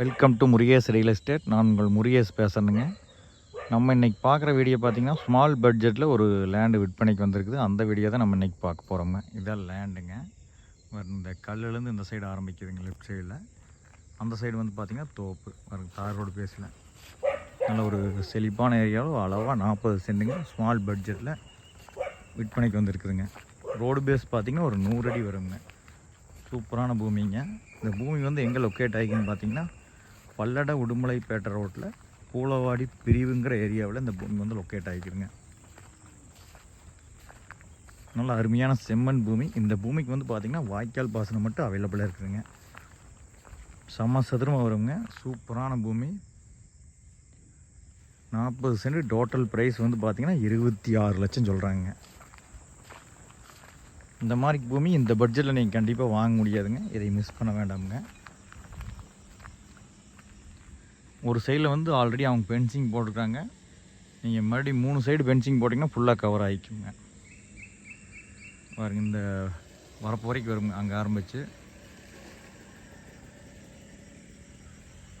Welcome to Murugesh real estate நான் உங்கள் முருகேஸ் பேசுகிறேங்க நம்ம இன்றைக்கி பார்க்குற வீடியோ பார்த்தீங்கன்னா ஸ்மால் பட்ஜெட்டில் ஒரு லேண்டு விற்பனைக்கு வந்திருக்குது. அந்த வீடியோ தான் நம்ம இன்றைக்கி பார்க்க போகிறோங்க இதான் லேண்டுங்க இந்த கல்லுலேருந்து இந்த சைடு ஆரம்பிக்குதுங்க லெஃப்ட் சைடில் அந்த சைடு வந்து பார்த்திங்கன்னா தோப்பு. வரும் தார் ரோடு பேசல நல்ல ஒரு செழிப்பான ஏரியாவில் அளவாக நாற்பது சென்ட்டுங்க. ஸ்மால் பட்ஜெட்டில் விற்பனைக்கு வந்திருக்குதுங்க. ரோடு பேஸ் பார்த்திங்கன்னா ஒரு நூறு அடி வருங்க. சூப்பரான பூமிங்க. இந்த பூமி வந்து எங்கே லொக்கேட் ஆகிக்குன்னு பார்த்தீங்கன்னா பல்லட உடுமலைப்பேட்டை ரோட்டில் பூலவாடி பிரிவுங்கிற ஏரியாவில் இந்த பூமி வந்து லொக்கேட் ஆகிக்குதுங்க. நல்ல அருமையான செம்மண் பூமி. இந்த பூமிக்கு வந்து பார்த்திங்கன்னா வாய்க்கால் பாசனம் மட்டும் அவைலபிளாக இருக்குதுங்க. சமசதுரமாக வருங்க. சூப்பரான பூமி. நாற்பது சென்ட் டோட்டல் ப்ரைஸ் வந்து பார்த்திங்கன்னா இருபத்தி ஆறு லட்சம் சொல்கிறாங்க இந்த மாதிரி பூமி இந்த பட்ஜெட்டில் நீங்கள் கண்டிப்பாக வாங்க முடியாதுங்க. இதை மிஸ் பண்ண வேண்டாமுங்க. ஒரு சைடில் வந்து ஆல்ரெடி அவங்க பென்சிங் போட்டிருக்காங்க. நீங்கள் மறுபடியும் மூணு சைடு பென்சிங் போட்டிங்கன்னா ஃபுல்லாக கவர் ஆகிக்குங்க பாருங்க இந்த வரப்பு வரைக்கும் வருங்க அங்கே ஆரம்பித்து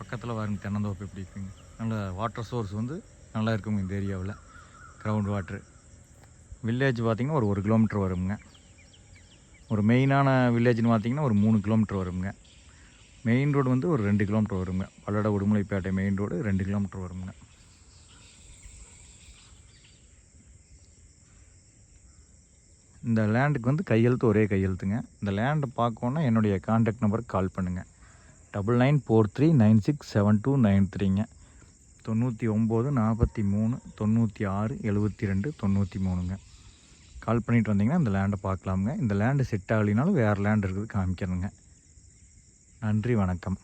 பக்கத்தில் பாருங்க தென்னந்தோப்பு எப்படி இருக்குங்க. நல்ல வாட்டர் சோர்ஸ் வந்து நல்லா இருக்குங்க இந்த ஏரியாவில். கிரவுண்ட் வாட்ரு வில்லேஜ் பார்த்திங்கன்னா ஒரு ஒரு கிலோமீட்டர் வருங்க. ஒரு மெயினான வில்லேஜ்னு பார்த்தீங்கன்னா ஒரு மூணு கிலோமீட்டர் வருங்க. மெயின் ரோடு வந்து ஒரு ரெண்டு கிலோமீட்டர் வருங்க. பல்லட உடுமலைப்பேட்டை மெயின் ரோடு ரெண்டு கிலோமீட்டர் வருங்க. இந்த லேண்டுக்கு வந்து கையெழுத்து ஒரே கையெழுத்துங்க. இந்த லேண்டை பார்க்கணுன்னா என்னுடைய காண்டாக்ட் நம்பருக்கு கால் பண்ணுங்கள் double nine four three nine six seven two nine த்ரீங்க தொண்ணூற்றி ஒம்பது நாற்பத்தி மூணு தொண்ணூற்றி ஆறு எழுபத்தி ரெண்டு தொண்ணூற்றி மூணுங்க. கால் பண்ணிட்டு வந்தீங்கன்னா இந்த லேண்டை பார்க்கலாமுங்க. இந்த லேண்டு செட் ஆகலினாலும் வேறு லேண்ட் இருக்குது காமிக்கிறேங்க நன்றி வணக்கம்.